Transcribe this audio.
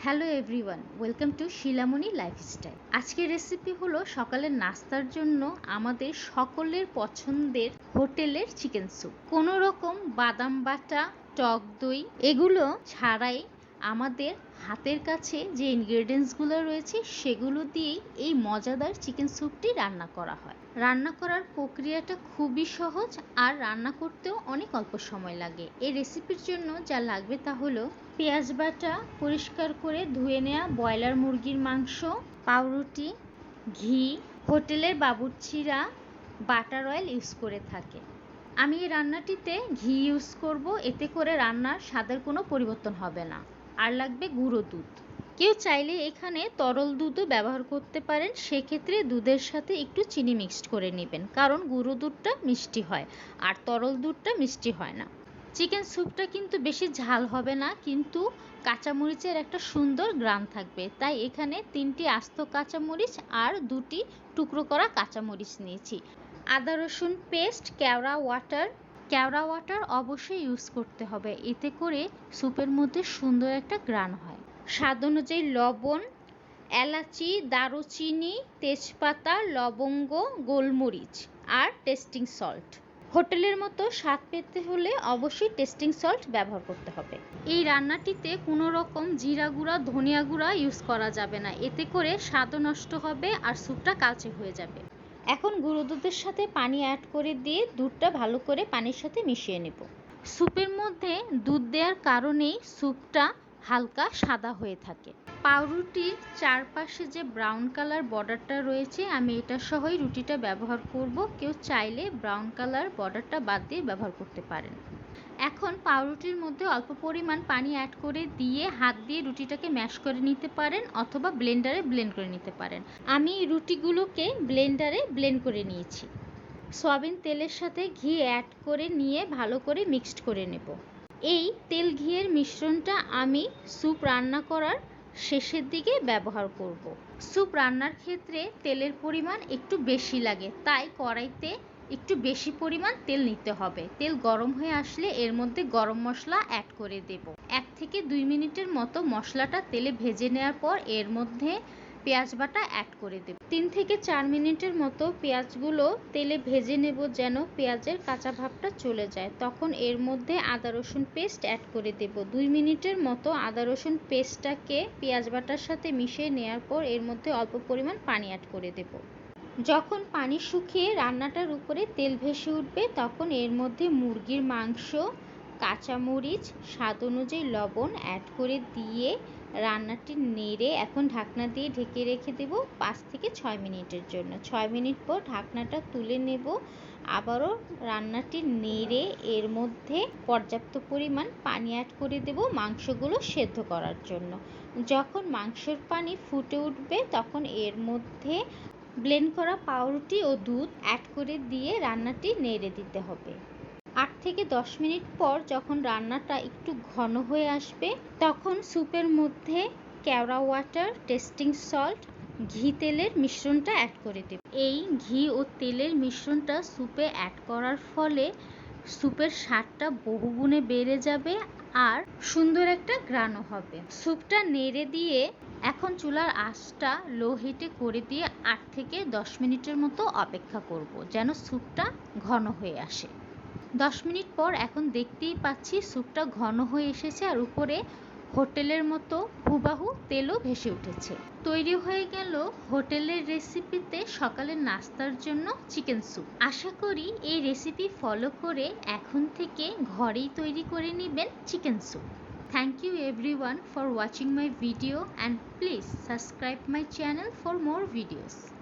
Hello everyone welcome to Shilamoni lifestyle আজকের recipe হলো সকালের নাস্তার জন্য আমাদের সকলের পছন্দের হোটেলের চিকেন স্যুপ। কোনো রকম বাদাম বাটা, টক দই, এগুলো ছাড়াই আমাদের হাতের কাছে যে ইনগ্রেডিয়েন্টসগুলো রয়েছে, সেগুলো দিয়েই এই মজাদার চিকেন স্যুপটি রান্না করা হয়। রান্না করার প্রক্রিয়াটা খুবই সহজ আর রান্না করতেও অনেক অল্প সময় লাগে। এই রেসিপির জন্য যা লাগবে তা হলো পেঁয়াজ বাটা পরিষ্কার করে ধুয়ে নেওয়া ব্রয়লার মুরগির মাংস, পাউরুটি, ঘি, হোটেলের বাবুর্চিরা, বাটার অয়েল ইউজ করে থাকে। আমি এই রান্নাটিতে ঘি ইউজ করব, এতে করে রান্নার স্বাদের কোনো পরিবর্তন হবে না। আর লাগবে গুঁড়ো দুধ। কেউ চাইলে এখানে তরল দুধও ব্যবহার করতে পারেন, সেক্ষেত্রে দুধের সাথে একটু চিনি মিক্সড করে নেবেন, কারণ গুঁড়ো দুধটা মিষ্টি হয়, আর তরল দুধটা মিষ্টি হয় না। চিকেন স্যুপটা কিন্তু বেশি ঝাল হবে না, কিন্তু কাঁচামরিচের একটা সুন্দর গ্রাম থাকবে। তাই এখানে তিনটি আস্ত কাঁচামরিচ আর দুটি টুকরো করা কাঁচামরিচ নিয়েছি। আদা রসুন পেস্ট কেওড়া ওয়াটার কেওড়া ওয়াটার অবশ্যই ইউজ করতে হবে। এতে করে স্যুপের মধ্যে সুন্দর একটা গ্রান হয়। স্বাদ অনুযায়ী লবণ, এলাচি, দারুচিনি, তেজপাতা, লবঙ্গ, গোলমরিচ আর টেস্টিং সল্ট। হোটেলের মতো স্বাদ পেতে হলে অবশ্যই টেস্টিং সল্ট ব্যবহার করতে হবে। এই রান্নাটিতে কোনো রকম জিরা গুঁড়া, ধনিয়া গুঁড়া ইউজ করা যাবে না। এতে করে স্বাদও নষ্ট হবে আর স্যুপটা কালচে হয়ে যাবে। এখন গুঁড়ো দুধের সাথে পানি অ্যাড করে দিয়ে দুধটা ভালো করে পানির সাথে মিশিয়ে নেব। স্যুপের মধ্যে দুধ দেওয়ার কারণেই স্যুপটা হালকা সাদা হয়ে থাকে। পাউরুটির চারপাশে যে ব্রাউন কালার বর্ডারটা রয়েছে, আমি এটা সহই রুটিটা ব্যবহার করব। কেউ চাইলে ব্রাউন কালার বর্ডারটা বাদ দিয়ে ব্যবহার করতে পারেন। এখন পাউরুটির মধ্যে অল্প পরিমাণ পানি অ্যাড করে দিয়ে হাত দিয়ে রুটিটাকে ম্যাশ করে নিতে পারেন অথবা ব্লেন্ডারে ব্লেন্ড করে নিতে পারেন। আমি রুটিগুলোকে ব্লেন্ডারে ব্লেন্ড করে নিয়েছি। সয়াবিন তেলের সাথে ঘি অ্যাড করে নিয়ে ভালো করে মিক্সড করে নেব। এই তেল ঘিয়ের মিশ্রণটা আমি স্যুপ রান্না করার শেষের দিকে ব্যবহার করব। স্যুপ রান্নার ক্ষেত্রে তেলের পরিমাণ একটু বেশি লাগে, তাই কড়াইতে একটু বেশি পরিমাণ তেল নিতে হবে। তেল গরম হয়ে আসলে এর মধ্যে গরম মশলা অ্যাড করে দেব। এক থেকে দুই মিনিটের মতো মশলাটা তেলে ভেজে নেওয়ার পর এর মধ্যে পেঁয়াজ বাটা অ্যাড করে দেব। তিন থেকে চার মিনিটের মতো পেঁয়াজগুলো তেলে ভেজে নেব যেন পেঁয়াজের কাঁচা ভাবটা চলে যায়। তখন এর মধ্যে আদা, রসুন পেস্ট অ্যাড করে দেব। দুই মিনিটের মতো আদা, রসুন পেস্টটাকে পেঁয়াজ বাটার সাথে মিশিয়ে নেওয়ার পর এর মধ্যে অল্প পরিমাণ পানি অ্যাড করে দেব। যখন পানি শুকিয়ে রান্নাটার উপরে তেল ভেসে উঠবে, তখন এর মধ্যে মুরগির মাংস, কাঁচামরিচ, স্বাদ অনুযায়ী লবণ অ্যাড করে দিয়ে রান্নাটি নেড়ে এখন ঢাকনা দিয়ে ঢেকে রেখে দেব পাঁচ থেকে ছয় মিনিটের জন্য। ছয় মিনিট পর ঢাকনাটা তুলে নেব। আবারও রান্নাটি নেড়ে এর মধ্যে পর্যাপ্ত পরিমাণ পানি অ্যাড করে দেব মাংসগুলো সেদ্ধ করার জন্য। যখন মাংসের পানি ফুটে উঠবে, তখন এর মধ্যে ব্লেন্ড করা পাউরুটি ও দুধ অ্যাড করে দিয়ে রান্নাটি নেড়ে দিতে হবে। আট থেকে দশ মিনিট পর যখন রান্নাটা একটু ঘন হয়ে আসবে, তখন স্যুপের মধ্যে কেওড়া ওয়াটার, টেস্টিং সল্ট, ঘি তেলের মিশ্রণটা অ্যাড করে দেব। এই ঘি ও তেলের মিশ্রণটা স্যুপে অ্যাড করার ফলে স্যুপের স্বাদটা বহুগুণে বেড়ে যাবে আর সুন্দর একটা গ্রানও হবে। স্যুপটা নেড়ে দিয়ে এখন চুলার আঁচটা লো হিটে করে দিয়ে আট থেকে দশ মিনিটের মতো অপেক্ষা করব যেন স্যুপটা ঘন হয়ে আসে। দশ মিনিট পর এখন দেখতেই পাচ্ছি স্যুপটা ঘন হয়ে এসেছে আর উপরে হোটেলের মতো হুবাহু তেলও ভেসে উঠেছে। তৈরি হয়ে গেল হোটেলের রেসিপিতে সকালের নাস্তার জন্য চিকেন স্যুপ। আশা করি এই রেসিপি ফলো করে এখন থেকে ঘরেই তৈরি করে নেবেন chicken soup. Thank you everyone for watching my video and please subscribe my channel for more videos.